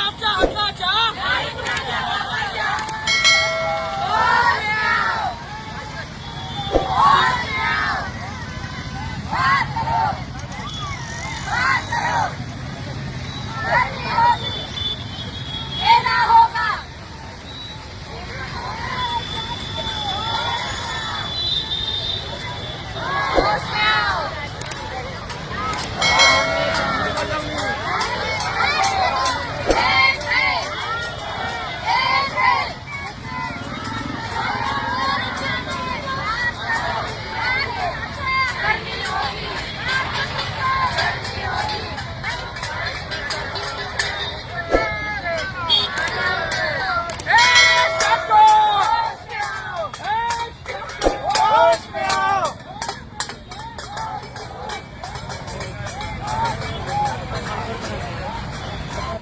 आमच्या हक्काच्या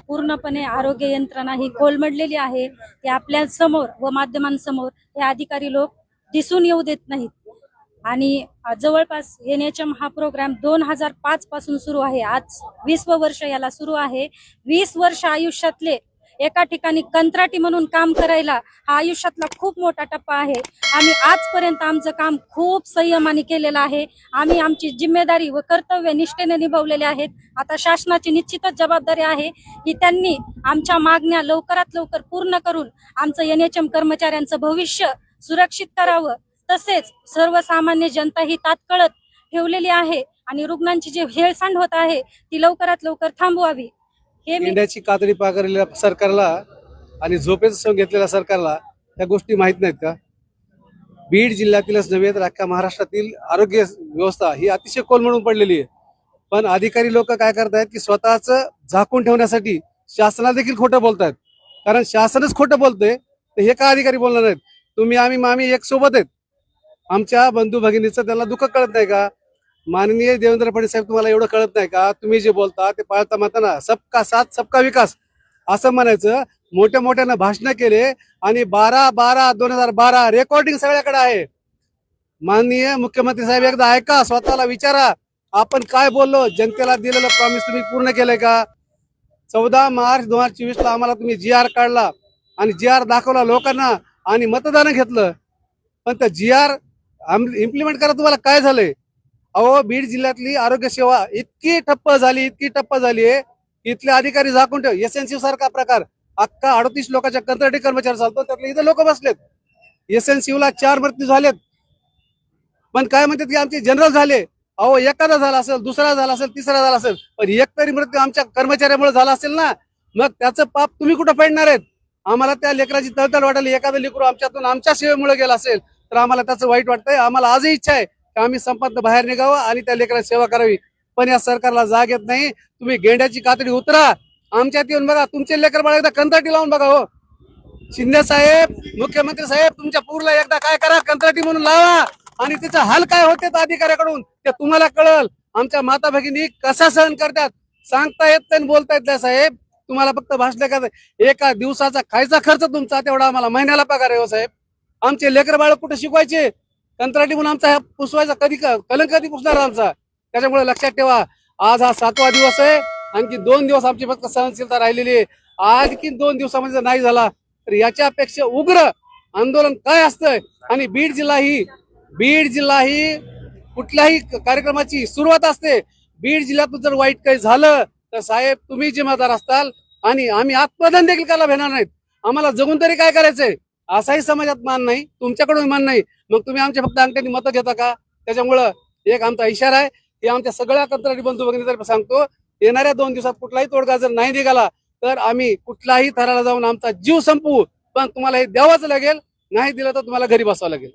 पूर्णपणे आरोग्य यंत्रणा ही कोलमडलेली आहे. ते आपल्यासमोर व माध्यमांसमोर हे अधिकारी लोक दिसून येऊ देत नाहीत. आणि जवळपास एनएचएम हा प्रोग्राम दोन हजार पाच पासून सुरू आहे. आज वीस वर्ष याला सुरू आहे. वीस वर्ष आयुष्यातले एका ठिकाणी कंत्राटी म्हणून काम करायला हा आयुष्यातला खूप मोठा टप्पा आहे. आम्ही आजपर्यंत आमचं काम खूप संयमाने केलेलं आहे. आम्ही आमची जिम्मेदारी व कर्तव्य निष्ठेने निभावलेले आहेत. आता शासनाची निश्चितच जबाबदारी आहे की त्यांनी आमच्या मागण्या लवकरात लवकर पूर्ण करून आमचं एनएचएम कर्मचाऱ्यांचं भविष्य सुरक्षित करावं. तसेच सर्वसामान्य जनता ही तात्कळत ठेवलेली आहे आणि रुग्णांची जी हेळसांड होत आहे ती लवकरात लवकर थांबवावी. हे मी मेंढ्याची कातडी पाकरलेल्या सरकारला आणि झोपेचं सण घेतलेल्या सरकारला त्या गोष्टी माहीत नाहीत का? बीड जिल्ह्यातीलच नव्हे तर अख्ख्या महाराष्ट्रातील आरोग्य व्यवस्था ही अतिशय कोलमडून पडलेली आहे. पण अधिकारी लोक काय करतायत की स्वतःच झाकून ठेवण्यासाठी शासनाला देखील खोटं बोलतायत. कारण शासनच खोटं बोलतंय तर हे का अधिकारी बोलणार नाहीत तुम्ही आम्ही मामी एक सोबत आहेत. आमच्या बंधू भगिनीचं त्यांना दुःख कळत नाही का? माननीय देवेंद्र फडणवीस साहेब तुम्हाला एवढं कळत नाही का? तुम्ही जे बोलता ते पाळता म्हणताना सबका साथ सबका विकास. असं म्हणायचं. मोठ्या मोठ्यानं भाषण केले आणि बारा बारा दोन हजार बारा रेकॉर्डिंग सगळ्याकडे आहे. माननीय मुख्यमंत्री साहेब एकदा ऐका स्वतःला विचारा. आपण काय बोललो? जनतेला दिलेलं प्रॉमिस तुम्ही पूर्ण केलंय का? चौदा मार्च दोन हजार चोवीस ला आम्हाला तुम्ही जी आर काढला आणि जी आर दाखवला लोकांना आणि मतदान घेतलं. पण त्या जी आर इम्प्लिमेंट करा तुम्हाला काय झालंय? अहो बीड जिल्ह्यातली आरोग्य सेवा इतकी ठप्प झाली इतकी ठप्प झाली आहे. इथले अधिकारी झाकून ठेव. एसएनसी सारखा प्रकार. अख्खा अडतीस लोकांच्या कंत्राटी कर्मचारी चालतो. त्यातले इथं लोक बसलेत. एस एसएनसी ला चार मृत्यू झालेत. पण काय म्हणतात की आमचे जनरल झाले. अहो एखादा झाला असेल दुसरा झाला असेल तिसरा झाला असेल पण एक तरी मृत्यू आमच्या कर्मचाऱ्यामुळे झाला असेल ना मग त्याचं पाप तुम्ही कुठं फेडणार आहेत? आम्हाला त्या लेकराची तळतळ वाटायला. एखादं लेकरू आमच्यातून आमच्या सेवेमुळे गेला असेल तर आम्हाला त्याचं वाईट वाटतंय. आम्हाला आजही इच्छा आहे आम्ही संपात बाहेर निघावं आणि त्या लेकरात सेवा करावी. पण या सरकारला जाग येत नाही. तुम्ही गेंड्याची कातडी उतरा. आमच्यात येऊन बघा तुमचे लेकर बाळा एकदा कंत्राटी लावून बघा हो. शिंदे साहेब मुख्यमंत्री साहेब तुमच्या पूरला एकदा काय करा कंत्राटी म्हणून लावा. आणि त्याचा हाल काय होते अधिकाऱ्याकडून ते तुम्हाला कळल. आमच्या माता भगिनी कसा सहन करतात सांगता येत नाही बोलता येत नाही साहेब. तुम्हाला फक्त भाषण करायचं एका दिवसाचा खायचा खर्च तुमचा तेवढा आम्हाला महिन्याला पगार आहे हो साहेब. आमचे लेकर बाळ कुठे शिकवायचे? कंत्राटी म्हणून आमचा ह्या पुसवायचा कधी क- कलंक कधी पुसणार आमचा? त्याच्यामुळे लक्षात ठेवा. आज हा सातवा दिवस आहे. आणखी दोन दिवस आमची फक्त सहनशीलता राहिलेली आहे. आणखी दोन दिवसामध्ये जर नाही झाला तर याच्यापेक्षा उग्र आंदोलन काय असतंय? आणि बीड जिल्हा ही बीड जिल्हा ही कुठल्याही कार्यक्रमाची सुरुवात असते. बीड जिल्ह्यातून जर वाईट काही झालं तर साहेब तुम्ही जिम्मेदार असताल आणि आम्ही आत्मदान देखील करायला भेटणार नाहीत. आम्हाला जगून तरी काय करायचंय? असाही समाजात मान नाही तुमच्याकडून मान नाही. मग तुम्ही आमच्या फक्त अंगठ्याने मतं घेता का? त्याच्यामुळं एक आमचा इशारा आहे की आमच्या सगळ्या कंत्राटी बंधू भगिनीतर्फे सांगतो येणाऱ्या दोन दिवसात कुठलाही तोडगा जर नाही निघाला तर आम्ही कुठलाही थराला जाऊन आमचा जीव संपवू. पण तुम्हाला हे द्यावाच लागेल नाही दिलं तर तुम्हाला घरी बसावं लागेल.